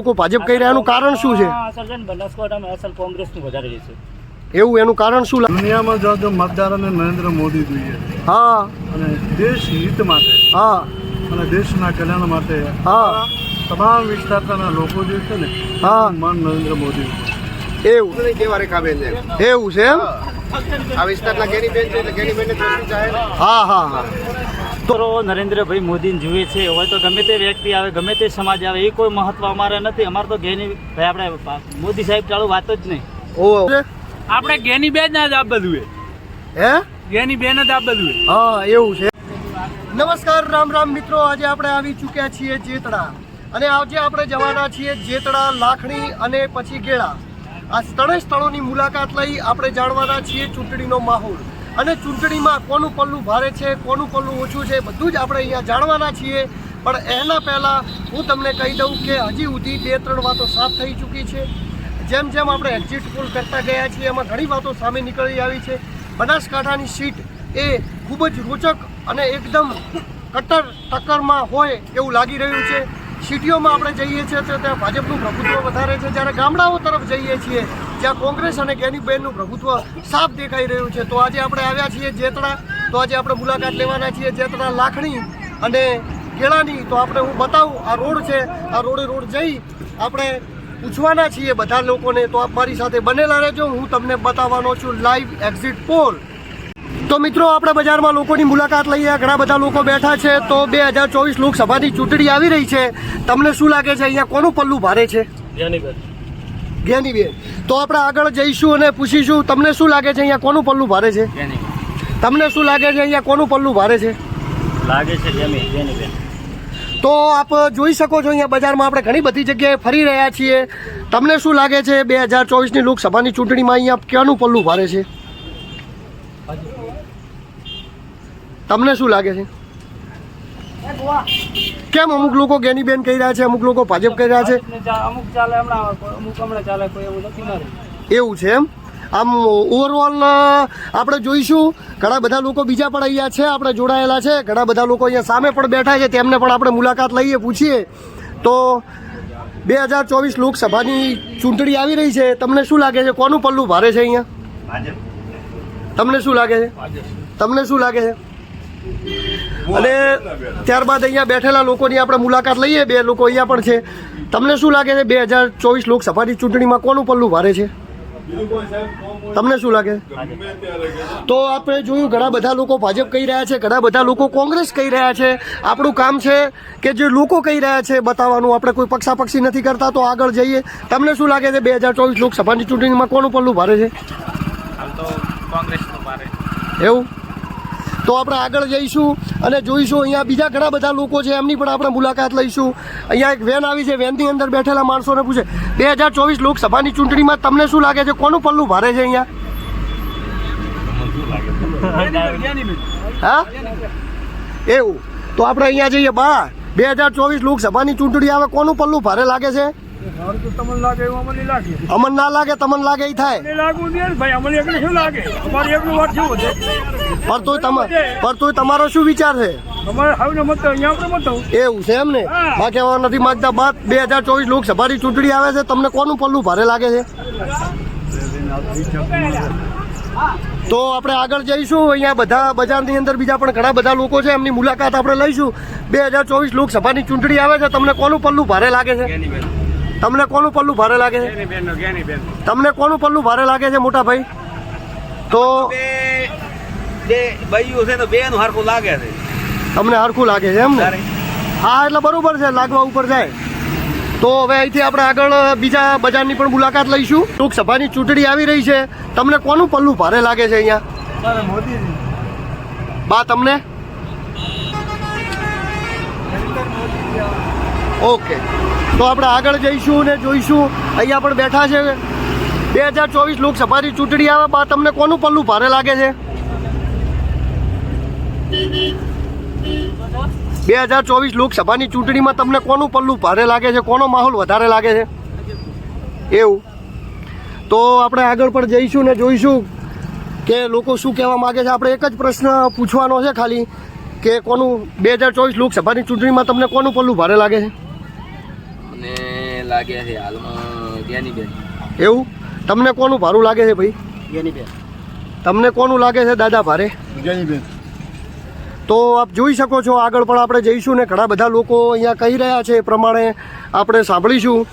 લોકો ભાજપ કહી રહ્યા એનું કારણ શું છે? હા, અસલ છે ને બનાસકાંઠામાં અસલ કોંગ્રેસનું વધારે છે. એવું એનું કારણ શું લાગે? દુનિયામાં જો જો મતદારોને નરેન્દ્ર મોદી જોઈએ હા. અને દેશ હિત માટે હા. અને દેશના કલ્યાણ માટે હા. તમામ વિસ્તારના લોકો જે છે ને હા. મન નરેન્દ્ર મોદી એવું. કેવા કાબે છે? એવું છે એમ? આ વિસ્તારના ગેનીબેન છે એટલે દ્રષ્ટિ ચાહે હા હા હા. તો નરેન્દ્રભાઈ મોદીને જુએ છે હોય તો ગમે તે વ્યક્તિ આવે ગમે તે સમાજ આવે એ કોઈ મહત્વ અમારે નથી. અમારે તો ઘેની ભાઈ આપણે મોદી સાહેબ ચાલુ વાત જ નહીં. ઓ. આપણે ગેની બેન જ આ બધું હે? ગેની બેન જ આ બધું હા એવું છે. નમસ્કાર રામ રામ મિત્રો. આજે આપણે આવી ચૂક્યા છીએ જેતડા. અને આજે આપણે જવાના છીએ જેતડા લાખણી અને પછી ગેળા આ ત્રણેય સ્થળોની મુલાકાત લઈ આપણે જાણવાના છીએ ચૂંટણીનો માહોલ. અને ચૂંટણીમાં કોનું પલ્લું ભારે છે, કોનું પલ્લું ઓછું છે, બધું જ આપણે અહીંયા જાણવાના છીએ. પણ એના પહેલાં હું તમને કહી દઉં કે હજી સુધી બે ત્રણ વાતો સાફ થઈ ચૂકી છે. જેમ જેમ આપણે એક્ઝિટ પોલ કરતા ગયા છીએ, એમાં ઘણી વાતો સામે નીકળી આવી છે. બનાસકાંઠાની સીટ એ ખૂબ જ રોચક અને એકદમ કટ્ટર ટક્કરમાં હોય એવું લાગી રહ્યું છે. સિટીઓમાં આપણે જઈએ છીએ તો ત્યાં ભાજપનું પ્રભુત્વ વધારે છે. જ્યારે ગામડાઓ તરફ જઈએ છીએ જ્યાં કોંગ્રેસ અને ગેનીબેનનું પ્રભુત્વ સાફ દેખાઈ રહ્યું છે, તો આજે આપણે આવ્યા છીએ જેતડા. તો આજે આપણે મુલાકાત લેવાના છીએ જેતડા લાખણી અને કેળાની તો આપણે હું બતાવું, આ રોડ છે, આ રોડે રોડ જઈ આપણે પૂછવાના છીએ બધા લોકોને. તો આપ મારી સાથે બનેલા રહેજો, હું તમને બતાવવાનો છું લાઈવ એક્ઝિટ પોલ તો મિત્રો, આપણે બજારમાં લોકોની મુલાકાત લઈએ. ઘણા બધા લોકો બેઠા છે, તો બે હજાર ચોવીસ લોકસભાની ચૂંટણી આવી રહી છે. તમને શું લાગે છે, અહીંયા કોનું પલ્લું ભારે છે? જ્ઞાનીબેન તો આપણે આગળ જઈશું અને પૂછીશું તમને શું લાગે છે અહીંયા કોનું પલ્લું ભારે છે? તમને શું લાગે છે અહીંયા કોનું પલ્લું ભારે છે? લાગે છે તો આપ જોઈ શકો છો અહીંયા બજારમાં આપણે ઘણી બધી જગ્યાએ ફરી રહ્યા છીએ. તમને શું લાગે છે બે હજાર ચોવીસની લોકસભાની ચૂંટણીમાં અહીંયા ક્યાંનું પલ્લું ભારે છે? તમને શું લાગે છે? કેમ અમુક લોકો ગેનીબેન કહી રહ્યા છે અમુક લોકો ભાજપ કહી રહ્યા છે? અમુક ચાલે હમણાં અમુક હમણાં ચાલે કોઈ એવું નથી મારે. એવું છે એમ? આમ ઓવરઓલ આપણે જોઈશું. ઘણા બધા લોકો બીજા પણ અહીંયા છે આપણે જોડાયેલા છે. ઘણા બધા લોકો અહીંયા સામે પણ બેઠા છે તેમને પણ આપણે મુલાકાત લઈએ પૂછીએ. તો બે હજાર ચોવીસ લોકસભાની ચૂંટણી આવી રહી છે. તમને શું લાગે છે? કોનું પલ્લું ભારે છે અહીંયા? તમને શું લાગે છે? તમને શું લાગે છે? અને ત્યારબાદ અહીંયા બેઠેલા લોકોની આપણે મુલાકાત લઈએ. બે લોકો અહીંયા પણ છે. તમને શું લાગે છે? બે હજાર ચોવીસ લોકસભાની ચૂંટણીમાં કોનું પલ્લું ભારે છે? તમને શું લાગે? તો આપણે જોયું ઘણા બધા લોકો ભાજપ કહી રહ્યા છે ઘણા બધા લોકો કોંગ્રેસ કહી રહ્યા છે. આપણું કામ છે કે જે લોકો કહી રહ્યા છે બતાવવાનું. આપણે કોઈ પક્ષાપક્ષી નથી કરતા તો આગળ જઈએ. તમને શું લાગે છે? બે હજાર ચોવીસ લોકસભાની ચૂંટણીમાં કોનું પલ્લું ભારે છે? એવું? તો આપણે આગળ જઈશું અને જોઈશું અહીંયા બીજા ઘણા બધા લોકો છે, એમની પણ આપણે મુલાકાત લઈશું. અહીંયા એક વેન આવી છે વેનની અંદર બેઠેલા માણસોને પૂછે, બે હજાર ચોવીસ લોકસભાની ચૂંટણીમાં તમને શું લાગે છે? કોનું પલ્લું ભારે છે અહીંયા? હા? એવું. તો આપણે અહીંયા જઈએ, બા, બે હજાર ચોવીસ લોકસભાની ચૂંટણી આવે, કોનું પલ્લું ભારે લાગે છે? અમને ના લાગે તમને લાગે એ થાય. લાગવું ભાઈ અમને એકને શું લાગે? અમારે એકનું વાત શું છે? પણ તોય તમા પણ તોય તમારો શું વિચાર છે? અમારે હાવને મત અહીંયા આપણે મત એવું છે એમ ને. આ કહેવા નથી માંગતા બાદ બે હજાર ચોવીસ લોકસભાની ચૂંટણી આવે છે તમને કોનું પલ્લું ભારે લાગે છે? તો આપણે આગળ જઈશું અહીંયા બધા બજારની અંદર બીજા પણ ઘણા બધા લોકો છે એમની મુલાકાત આપણે લઈશું. બે હજાર ચોવીસ લોકસભાની ચૂંટણી આવે છે તમને કોનું પલ્લું ભારે લાગે છે? તમને કોનું પલ્લું ભારે લાગે છે? તમને કોનું પલ્લું ભારે લાગે છે મોટા ભાઈ? તો બે ભાઈઓ છે તો બે નું લાગે છે. તમને હરખું લાગે છે એમ ને? હા એટલે બરોબર છે લાગવા ઉપર જાય. તો હવે અહીંથી આપણે આગળ બીજા બજારની પણ મુલાકાત લઈશું. લોકસભાની ચૂંટણી આવી રહી છે. તમને કોનું પલ્લું ભારે લાગે છે અહીંયા? મોદી બા તમને? ઓકે. તો આપણે આગળ જઈશું ને જોઈશું. અહીંયા પણ બેઠા છે. બે હજાર ચોવીસ લોકસભાની ચૂંટણી આવે, બા, તમને કોનું પલ્લું ભારે લાગે છે? બે હજાર ચોવીસ લોકસભાની ચૂંટણીમાં તમને કોનું પલ્લું ભારે લાગે છે? કોનો માહોલ વધારે લાગે છે? એવું. તો આપણે આગળ પણ જઈશું ને જોઈશું કે લોકો શું કહેવા માગે છે. આપણે એક જ પ્રશ્ન પૂછવાનો છે ખાલી કે કોનું બે હજાર ચોવીસ લોકસભાની ચૂંટણીમાં તમને કોનું પલ્લું ભારે લાગે છે? લાગે છે હાલમાં જ્ઞાનીબેન એવું? તમને કોનું ભારું લાગે છે ભાઈ? ગેનીબેન તમને કોનું લાગે છે દાદા ભારે? ગેનીબેન તો આપ જોઈ શકો છો આગળ પણ આપણે જઈશું ને ઘણા બધા લોકો અહીંયા કહી રહ્યા છે એ પ્રમાણે આપણે સાંભળીશું.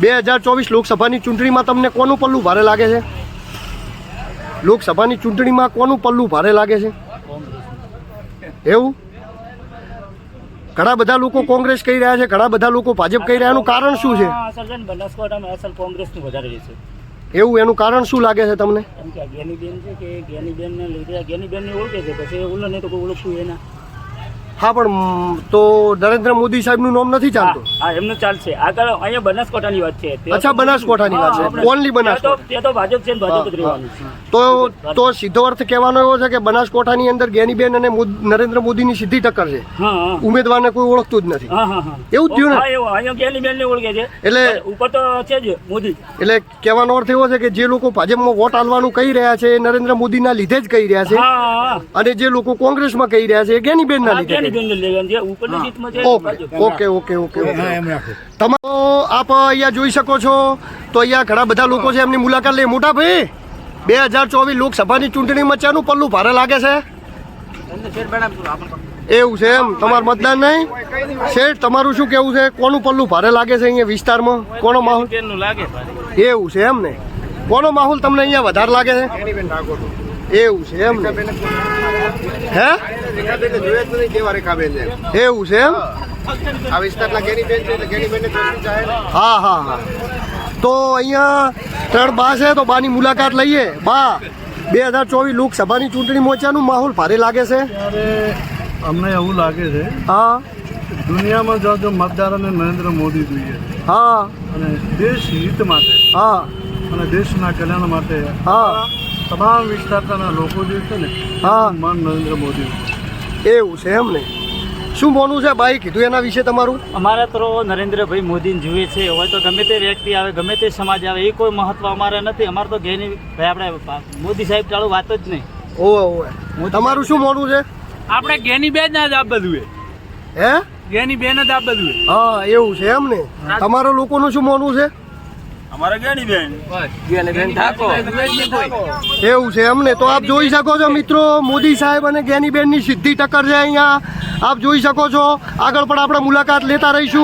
બે હજાર ચોવીસ લોકસભાની ચૂંટણીમાં તમને કોનું પલ્લું ભારે લાગે છે? લોકસભાની ચૂંટણીમાં કોનું પલ્લું ભારે લાગે છે? એવું? ઘણા બધા લોકો કોંગ્રેસ કહી રહ્યા છે ઘણા બધા લોકો ભાજપ કહી રહ્યા એનું કારણ શું છે? બનાસકાંઠામાં અસલ કોંગ્રેસનું વધારે છે. એવું એનું કારણ શું લાગે છે તમને? કેમ કે છે કે જ્ઞાનીબેનને લીધે જ્ઞાનીબેનને ઓળખે છે પછી ઓલો નહીં તો કોઈ ઓળખતું એના. હા પણ તો નરેન્દ્ર મોદી સાહેબનું નામ નથી ચાલતું? હા, એમનું ચાલશે. આગળ અહીંયા બનાસકાંઠાની વાત છે. અચ્છા, બનાસકોઠાની વાત છે. ઓનલી આપણે- તે તો- ભાજપ છે ભાજપ જ રહેવાનું છે. તો તો સીધો અર્થ કહેવાનો એવો છે કે બનાસકોઠાની અંદર ગેનીબેન અને નરેન્દ્ર મોદીની સીધી ટક્કર છે. ઉમેદવારને કોઈ ઓળખતું જ નથી. એવું થયું ને? અહીંયા ગેનીબેન ને ઓળખે છે. એટલે- ઉપર તો છે જ મોદી. એટલે કહેવાનો અર્થ એવો છે કે જે લોકો ભાજપમાં વોટ આલવાનું કહી રહ્યા છે એ નરેન્દ્ર મોદીના લીધે જ કહી રહ્યા છે અને જે લોકો કોંગ્રેસમાં કહી રહ્યા છે એ જ્ઞાનીબેનના હા લીધે લેવાનું ઉપરની સીટમાં છે okay okay okay okay okay. તમારો આપ અહીંયા જોઈ શકો છો. તો અહીંયા ઘણા બધા લોકો છે એમની મુલાકાત લે. મોટા ભાઈ બે હજાર ચોવીસ લોકસભાની ચૂંટણીમાં ચાનું પલ્લું ભારે લાગે છે. એવું છે એમ? તમારું મતદાન નહીં? શેઠ તમારું શું કેવું છે? કોનું પલ્લું ભારે લાગે છે અહીંયા વિસ્તારમાં? કોનો માહોલ? લાગે? એવું છે એમ ને? કોનો માહોલ તમને અહીંયા વધારે લાગે છે? એવું છે એમ ને? હે? એવું છે એમ? આ વિસ્તારના છે હા હા હા. તો અહીંયા ત્રણ બા છે તો બાની મુલાકાત લઈએ. બા બે હજાર ચોવીસ લોકસભાની ચૂંટણી મોરચાનું માહોલ ભારે લાગે છે? અમને એવું લાગે છે હા. દુનિયામાં જો જો મતદારોને નરેન્દ્ર મોદી જોઈએ હા. અને દેશ હિત માટે હા. અને દેશના કલ્યાણ માટે હા. તમામ વિસ્તારના લોકો જે છે ને હા. મન નરેન્દ્ર મોદી એવું છે એમ ને? શું બોલવું છે ભાઈ? કીધું એના વિશે તમારું? અમારે તો નરેન્દ્રભાઈ મોદીને જુએ છે હોય તો ગમે તે વ્યક્તિ આવે ગમે તે સમાજ આવે એ કોઈ મહત્વ અમારે નથી. અમારે તો ઘેની ભાઈ આપણે મોદી સાહેબ ચાલુ વાત જ નહીં. ઓવે ઓવે. તમારું શું મોડું છે? આપણે ગેની બેન જ આ બધું હે? ગેની બેન જ આ બધું હા એવું છે એમ ને? તમારા લોકોનું શું મોડું છે? અમારે એવું છે અમને તો આપ જોઈ શકો છો મિત્રો મોદી સાહેબ અને જ્ઞાનીબેનની સીધી ટક્કર છે અહીંયા. આપ જોઈ શકો છો. આગળ પણ આપણે મુલાકાત લેતા રહીશું.